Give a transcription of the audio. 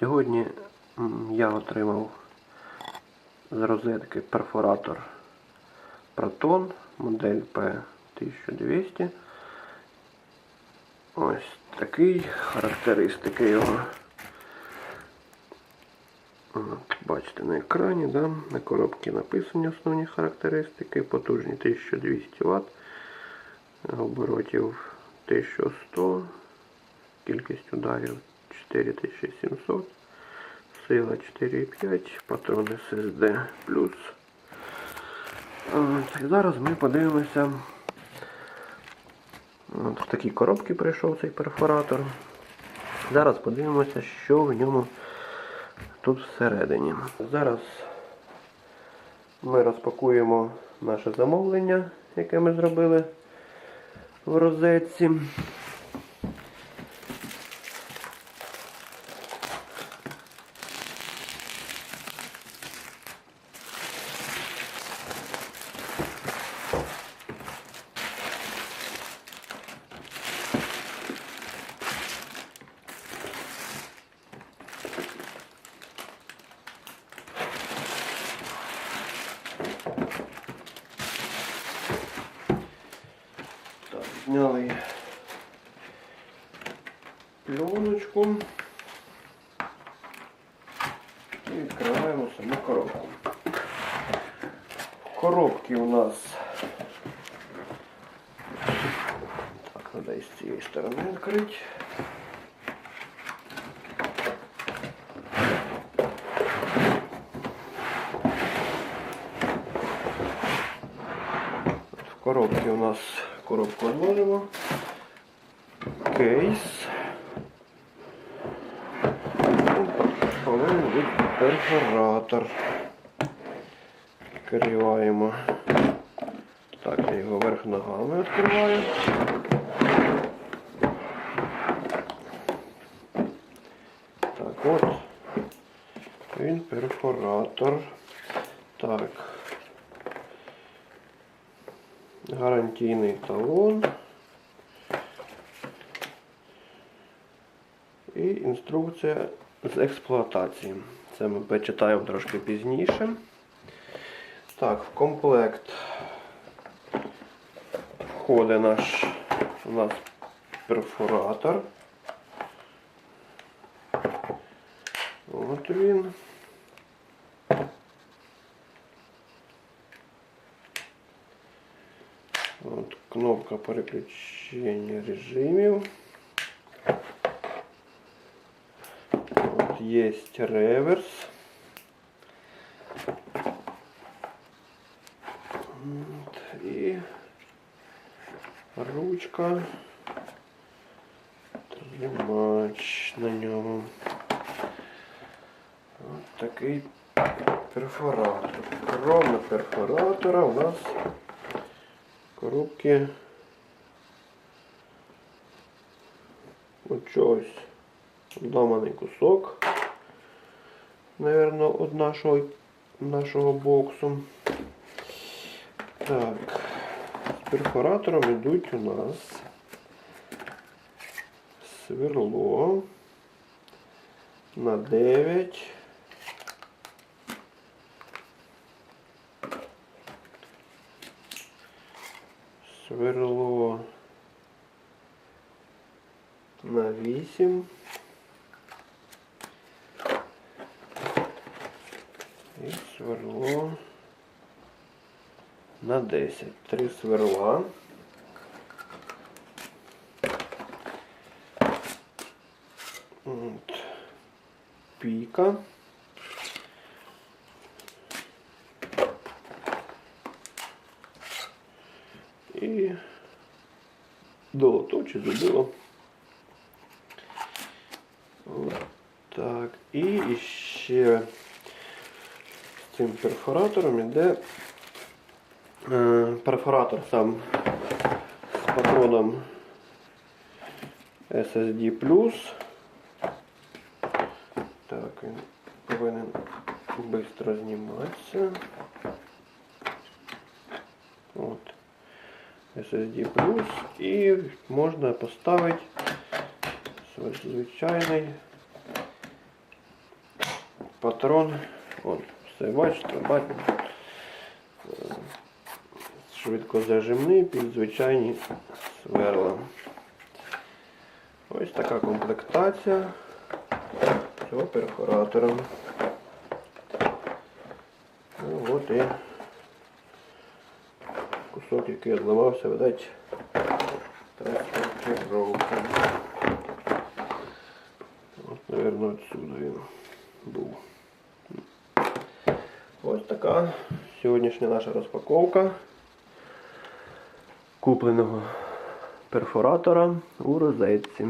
Сьогодні я отримав з розетки перфоратор Proton модель P1200. Ось такий характеристики його. От, бачите на екрані, да? на коробці написані основні характеристики. Потужні 1200 Вт, оборотів 1100, кількість ударів 4700, сила 4,5, патрон SSD плюс. От, зараз ми подивимося. От в такій коробці прийшов цей перфоратор. Зараз подивимося, що в ньому тут всередині. Зараз ми розпакуємо наше замовлення, яке ми зробили в розетці. Так, зняли пленочку і відкриваємо саму коробку. В коробці у нас так, треба з цієї сторони відкрити. В коробці у нас коробку відложимо. Кейс. Повинен бути перфоратор. Відкриваємо. Так, я його верх ногами відкриваю. Так, от. Він перфоратор. Так. Гарантійний талон. І інструкція з експлуатації. Це ми почитаємо трошки пізніше. Так, в комплект входить наш у нас перфоратор. От він. От кнопка переключення режимів. От є реверс. От, і ручка. Тримач на ньому. От такий перфоратор. Кроме перфоратора у нас коробки от чогось ламаний кусок, наверное, від нашого, нашого боксу. Так, з перфоратором йдуть у нас сверло на 9. Сверло на 8. І сверло на 10. Три сверла. От. Піка. І долото чи зубило. Так. І ще з цим перфоратором іде е, перфоратор сам з патроном SSD+. Так, він повинен швидко зніматися. От. SSD Plus і можна поставити звичайний патрон. От, все бачите, бачите. Е, Швидкозажимний під звичайні сверла. Ось така комплектація цього перфоратора. Ну, от і кусок, який відламався, видать, транспортировка. От, наверное, отсюда він був. Ось така сьогоднішня наша розпаковка купленого перфоратора у розетці.